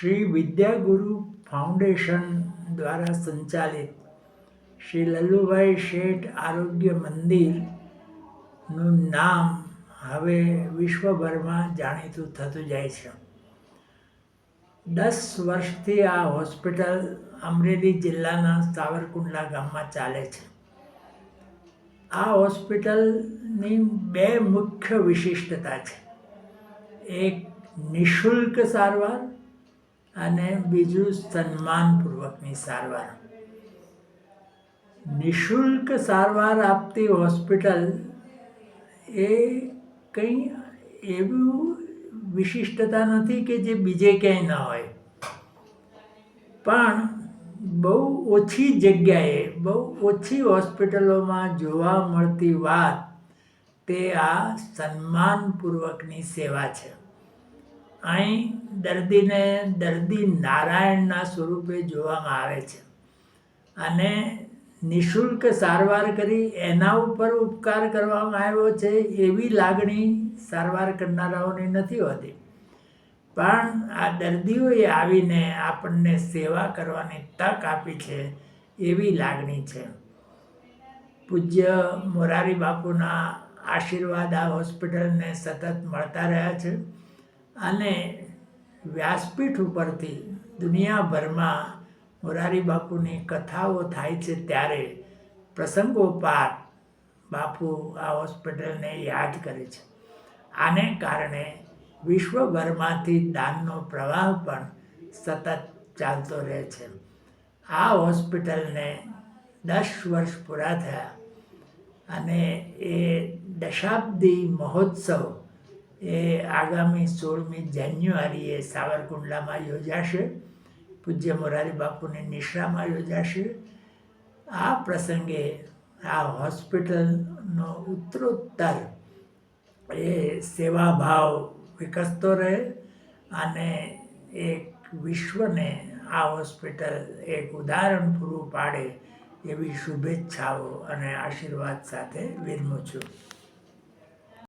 Shri વિદ્યાગુરુ foundation દ્વારા સંચાલિત શ્રી લલ્લુભાઈ શેઠ આરોગ્ય મંદિરનું નામ હવે વિશ્વભરમાં જાણીતું થતું જાય છે. દસ વર્ષથી આ હોસ્પિટલ અમરેલી જિલ્લાના સાવરકુંડલા ગામમાં ચાલે છે. આ હોસ્પિટલની બે મુખ્ય વિશિષ્ટતા છે. એક નિઃશુલ્ક સારવાર અને બીજું સન્માનપૂર્વકની સારવાર નિઃશુલ્ક સારવાર આપતી હોસ્પિટલ એ કંઈ એવું વિશિષ્ટતા નથી કે જે બીજે ક્યાંય ન હોય. પણ બહુ ઓછી જગ્યાએ, બહુ ઓછી હોસ્પિટલોમાં જોવા મળતી વાત તે આ સન્માનપૂર્વકની સેવા છે. અહીં દર્દીને દર્દી નારાયણના સ્વરૂપે જોવામાં આવે છે. અને નિઃશુલ્ક સારવાર કરી એના ઉપર ઉપકાર કરવામાં આવ્યો છે એવી લાગણી સારવાર કરનારાઓની નથી હોતી. પણ આ દર્દીઓએ આવીને આપણને સેવા કરવાની તક આપી છે એવી લાગણી છે. પૂજ્ય મોરારી બાપુના આશીર્વાદ આ હોસ્પિટલને સતત મળતા રહ્યા છે. અને વ્યાસપીઠ ઉપરથી દુનિયાભરમાં મોરારી બાપુની કથાઓ થાય છે ત્યારે પ્રસંગોપાત બાપુ આ હોસ્પિટલને યાદ કરે છે. આને કારણે વિશ્વભરમાંથી દાનનો પ્રવાહ પણ સતત ચાલતો રહે છે. આ હોસ્પિટલને દસ વર્ષ પૂરા થયા અને એ દશાબ્દી મહોત્સવ એ આગામી સોળમી જાન્યુઆરીએ સાવરકુંડલામાં યોજાશે. પૂજ્ય મોરારી બાપુની નિશ્રામાં યોજાશે. આ પ્રસંગે આ હોસ્પિટલનો ઉત્તરોત્તર એ સેવાભાવ વિકસતો રહે અને એક વિશ્વને આ હોસ્પિટલ એક ઉદાહરણ પૂરું પાડે એવી શુભેચ્છાઓ અને આશીર્વાદ સાથે વિરમું છું.